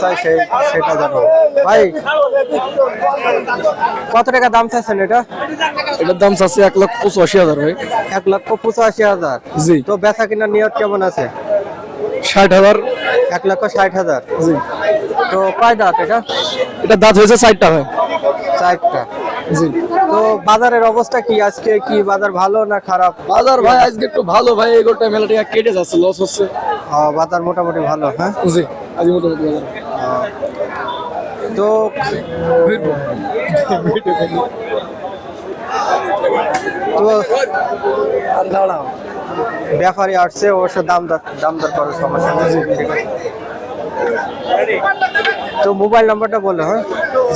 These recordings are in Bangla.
চাই সেই সেটা জানো ভাই কত টাকা দাম চাইছেন এটা? এটার দাম চাচ্ছে এক লাখ পঁচাশি হাজার ভাই। এক লক্ষ পঁচাশি হাজার। জি। তো বেচা কিনার নিয়ত কেমন আছে? ষাট হাজার। এক লক্ষ ষাট হাজার। জি। তো কয় দাঁত এটা? এটা দাঁত হয়েছে ষাটটা ভাই। চারটা। জি। তো বাজারের অবস্থা কি? আজকে কি বাজার ভালো না খারাপ? বাজার ভাই আজকে একটু ভালো ভাই। এগোটা মেলা টাকা কেটে যাচ্ছে লস হচ্ছে। বাজার মোটামুটি ভালো হ্যাঁ? জি আজ মোটামুটি বাজার। তো তো ব্যাপারী আসছে অবশ্য দাম দর দাম দর করার সমস্যা তো মোবাইল নাম্বারটা বলো হ্যাঁ?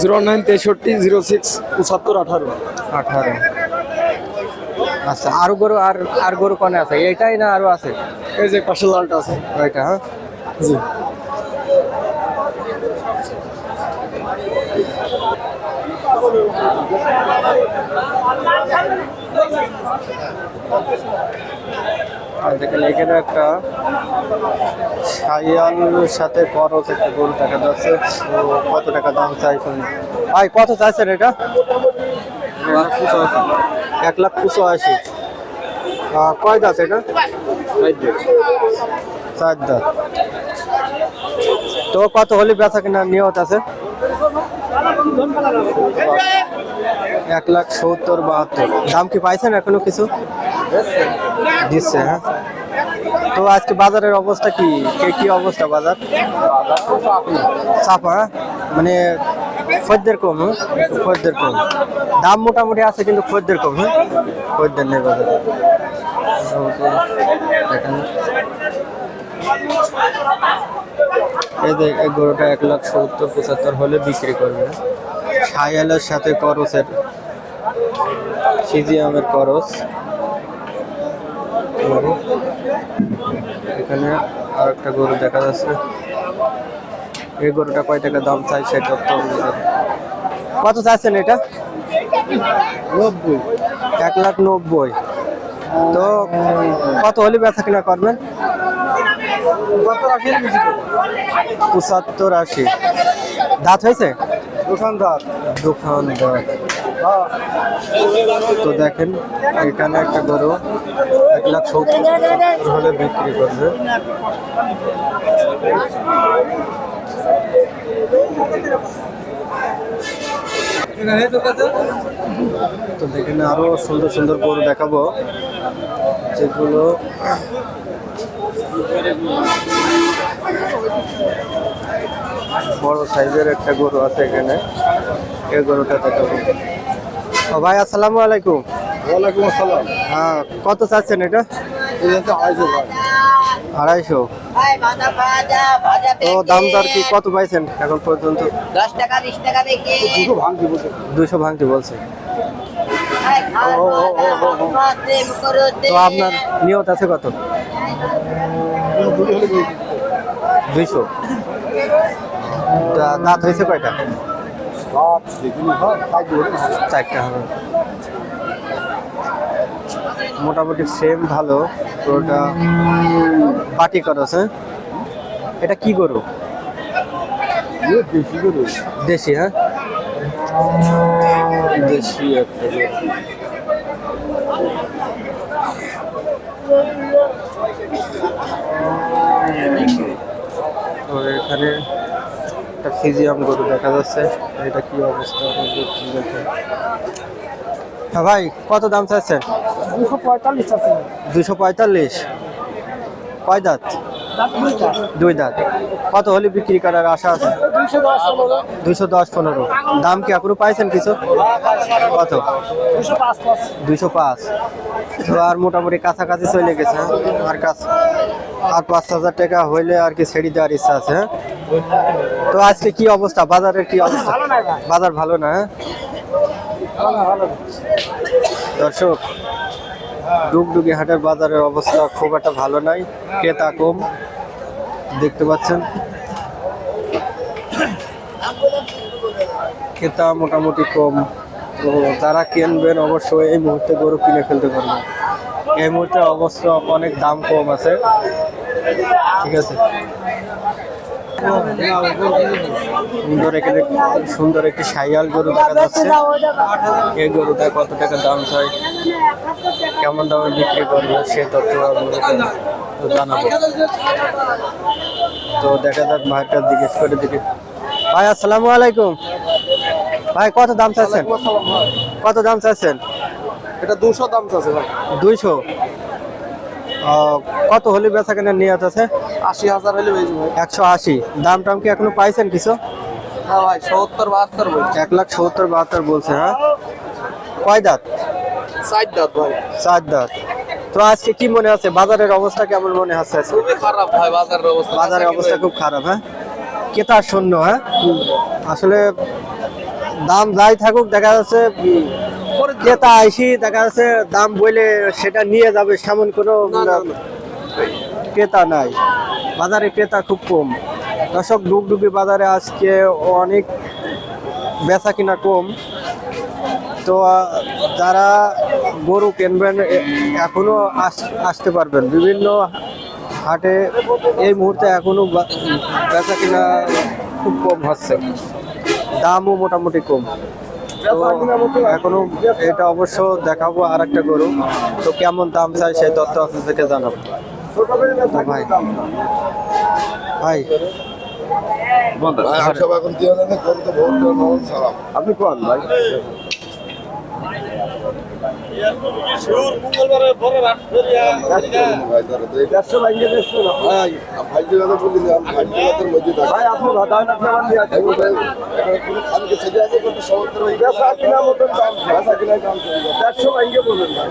জিরো নাইন তেষট্টি জিরো সিক্স পঁচাত্তর আঠারো। আঠারো। আচ্ছা আরও গরু আর আর গরু কনে আছে? এইটাই না আরও আছে? এই যে পাশে লালটা আছে। ওইটা হ্যাঁ? জি। দেখেন এখানে একটা সাইয়ালের সাথে করস একটা গরু দেখা যাচ্ছে। তো কত টাকা দাম চাইছেন ভাই কত চাইছেন এটা? এক লাখ পঁচাশি। আহ, কয় দাঁত এটা? চার দাঁত। তো কত হলে বেচা কিনা নিয়ত আছে? এক লাখ সত্তর বাহাত্তর দাম কি পাইছেন এখনও কিছু দিচ্ছে হ্যাঁ তো আজকে বাজারের অবস্থা কি কে কি অবস্থা বাজার চাপা হ্যাঁ? মানে খদ্দের কম হ্যাঁ? খদ্দের কম দাম মোটামুটি আছে কিন্তু খদ্দের কম হ্যাঁ খদ্দের নেই বাজারে। মোটামুটি এই গরুটা এক লাখ সত্তর পঁচাত্তর হলে বিক্রি করবে। সায়ালের সাথে করসের। সিজিয়ামের করস। এখানে আর একটা গরু দেখা যাচ্ছে। এই গরুটা কয় টাকা দাম চাই সেটা তো কত চাইছেন এটা? নব্বই। এক লাখ নব্বই। তো কত হলে বেচা কিনা করবেন? পঁচাত্তর আশি দাঁত হয়েছে? দোকানদার দোকানদার তো দেখেন এখানে একটা গরু এক লাখ সত্তর হলে বিক্রি করবে। তো দেখেন আরও সুন্দর সুন্দর গরু দেখাবো যেগুলো বড় সাইজের একটা গরু আছে এখানে এই গরুটা দেখাবো। ও ভাই আসসালামু আলাইকুম। ওয়ালাইকুম আসসালাম। হ্যাঁ কত চাচ্ছেন এটা? আড়াইশো ভাই। আড়াইশো। তো দাম দর কি? কত পাইছেন এখন পর্যন্ত? দশ টাকা বিশ টাকা দেখি। দুটো ভাঙতি বলছে। তো আপনার নিয়ত আছে কত? দুইশো। তা দাঁত হয়েছে কয়টা? চারটা হবে। মোটামুটি সেম ভালো। পুরোটা পাটি করস হ্যাঁ এটা কি গরু? দেশি হ্যাঁ? দেশি একটা গরু। তো এখানে একটা ফিজিয়াম গরু দেখা যাচ্ছে। এটা কি অবস্থা? দেখেন। হ্যাঁ ভাই কত দাম চাচ্ছেন? দুশো পঁয়তাল্লিশ দুশো পঁয়তাল্লিশ। কয় দাঁত? দুই দাঁত। কত হলে বিক্রি করার আশা আছে? দশ দশ পনেরো। দাম কি এখনও পাইছেন কিছু? কত? দুশো পাঁচ। তো আর মোটামুটি কাছাকাছি চলে গেছে হ্যাঁ? আর কাছ আর পাঁচ হাজার টাকা হইলে আর কি ছেড়ে দেওয়ার ইচ্ছা আছে হ্যাঁ? তো আজকে কি অবস্থা? বাজারের কি অবস্থা? বাজার ভালো না হ্যাঁ? দর্শক, ডুগডুগি হাটের বাজারের অবস্থা খুব একটা ভালো নাই। ক্রেতা কম, দেখতে পাচ্ছেন। ক্রেতা মোটামুটি কম। তো যারা কিনবেন অবশ্যই এই মুহূর্তে গরু কিনে ফেলতে পারবেন। এই মুহূর্তে অবশ্য অনেক দাম কম আছে। ঠিক আছে? সুন্দর এখানে সুন্দর একটি সাইয়াল গরু দেখা যাচ্ছে। এই গরুটা কত টাকা দাম চাই? কেমন দামে বিক্রি করবে সে তথ্য জানাব। তো দেখা যাক ভাইটা জিজ্ঞেস করে দিকে। ভাই আসসালামু আলাইকুম। ভাই কত দাম চাচ্ছেন কত দাম চাচ্ছেন এটা দুশো দাম আছে ভাই। দুইশো? কত হলে বেচা কেনা নিয়ে আছে? আশি হাজার হলে বেশি ভাই একশো আশি। দাম টাম কি এখনও পাইছেন কিছু? হ্যাঁ ভাই সত্তর বাহাত্তর বই এক লাখ সত্তর বাহাত্তর বলছে হ্যাঁ? কয় দাঁত? সাইড দাঁত ভাই। চার দাঁত। তো আজকে কি মনে আছে? বাজারের অবস্থা কেমন মনে হচ্ছে খুবই খারাপ ভাই বাজারের অবস্থা। বাজারের অবস্থা খুব খারাপ হ্যাঁ? ক্রেতা শূন্য হ্যাঁ? আসলে দাম যাই থাকুক দেখা যাচ্ছে ক্রেতা আইসি দেখা যাচ্ছে দাম বলে সেটা নিয়ে যাবে সেমন কোনো ক্রেতা নাই। বাজারে ক্রেতা খুব কম। দর্শক, ডুগডুগি বাজারে আজকে অনেক বেচা কিনা কম। তো যারা গরু কিনবেন এখনও আস- আসতে পারবেন। বিভিন্ন হাটে এই মুহূর্তে এখনও বেচা কিনা খুব কম হচ্ছে। দামও মোটামুটি কম। এখনও এটা অবশ্য দেখাবো আর একটা গরু। তো, কেমন দাম চাই সেই তথ্য আপনাদেরকে জানাব। ভাই ভাই আপনি কোন ভাই দেড়শো ভাইকে বলুন ভাই